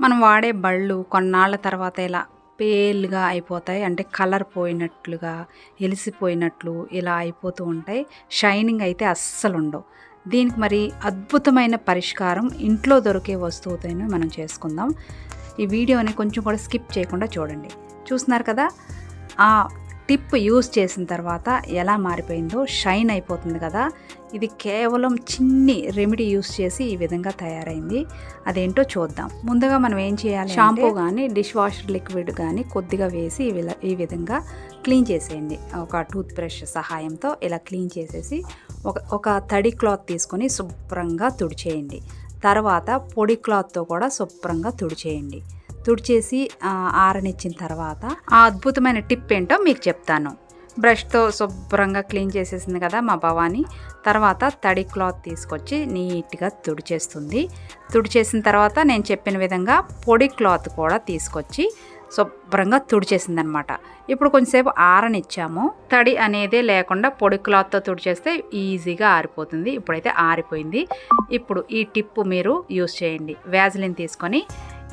మనం వాడే బళ్ళు కొన్నాళ్ళ తర్వాత ఇలా పేల్గా అయిపోతాయి. అంటే కలర్ పోయినట్లుగా ఎలిసిపోయినట్లు ఇలా అయిపోతూ ఉంటాయి. షైనింగ్ అయితే అస్సలు ఉండవు. దీనికి మరి అద్భుతమైన పరిష్కారం ఇంట్లో దొరికే వస్తువుతోనే మనం చేసుకుందాం. ఈ వీడియోని కొంచెం కూడా స్కిప్ చేయకుండా చూడండి. చూస్తున్నారు కదా? ఆ టిప్ యూస్ చేసిన తర్వాత ఎలా మారిపోయిందో షైన్ అయిపోతుంది కదా. ఇది కేవలం చిన్ని రెమెడీ యూస్ చేసి ఈ విధంగా తయారైంది. అదేంటో చూద్దాం. ముందుగా మనం ఏం చేయాలి షాంపూ కానీ డిష్ వాషర్ లిక్విడ్ కానీ కొద్దిగా వేసి ఈ ఈ విధంగా క్లీన్ చేసేయండి. ఒక టూత్ బ్రష్ సహాయంతో ఇలా క్లీన్ చేసేసి ఒక ఒక తడి క్లాత్ తీసుకొని శుభ్రంగా తుడిచేయండి. తర్వాత పొడి క్లాత్తో కూడా శుభ్రంగా తుడిచేయండి. తుడిచేసి ఆరనిచ్చిన తర్వాత ఆ అద్భుతమైన టిప్ ఏంటో మీకు చెప్తాను. బ్రష్తో శుభ్రంగా క్లీన్ చేసేసింది కదా మా భవాని. తర్వాత తడి క్లాత్ తీసుకొచ్చి నీట్గా తుడిచేస్తుంది. తుడిచేసిన తర్వాత నేను చెప్పిన విధంగా పొడి క్లాత్ కూడా తీసుకొచ్చి శుభ్రంగా తుడిచేసింది అనమాట ఇప్పుడు కొంచెంసేపు ఆరనిచ్చాము. తడి అనేదే లేకుండా పొడి క్లాత్తో తుడిచేస్తే ఈజీగా ఆరిపోతుంది. ఇప్పుడైతే ఆరిపోయింది. ఇప్పుడు ఈ టిప్పు మీరు యూస్ చేయండి. వ్యాజ్లిన్ తీసుకొని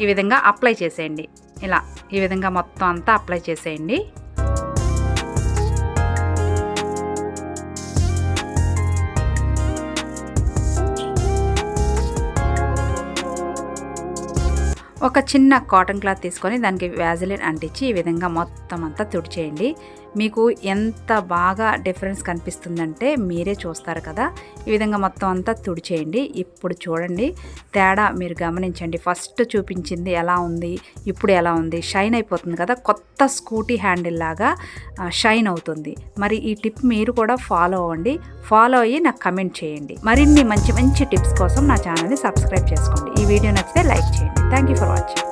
ఈ విధంగా అప్లై చేసేయండి. ఇలా ఈ విధంగా మొత్తం అంతా అప్లై చేసేయండి. ఒక చిన్న కాటన్ క్లాత్ తీసుకొని దానికి వ్యాజిలిన్ అంటించి ఈ విధంగా మొత్తం అంతా తుడిచేయండి. మీకు ఎంత బాగా డిఫరెన్స్ కనిపిస్తుందంటే మీరే చూస్తారు కదా. ఈ విధంగా మొత్తం అంతా తుడిచేయండి. ఇప్పుడు చూడండి తేడా మీరు గమనించండి. ఫస్ట్ చూపించింది ఎలా ఉంది ఇప్పుడు ఎలా ఉంది. షైన్ అయిపోతుంది కదా కొత్త స్కూటీ హ్యాండిల్ లాగా షైన్ అవుతుంది. మరి ఈ టిప్ మీరు కూడా ఫాలో అవ్వండి. ఫాలో అయ్యి నాకు కమెంట్ చేయండి. మరిన్ని మంచి మంచి టిప్స్ కోసం నా ఛానల్ని సబ్స్క్రైబ్ చేసుకోండి. ఈ వీడియో నచ్చితే లైక్ చేయండి. Thank you for watching.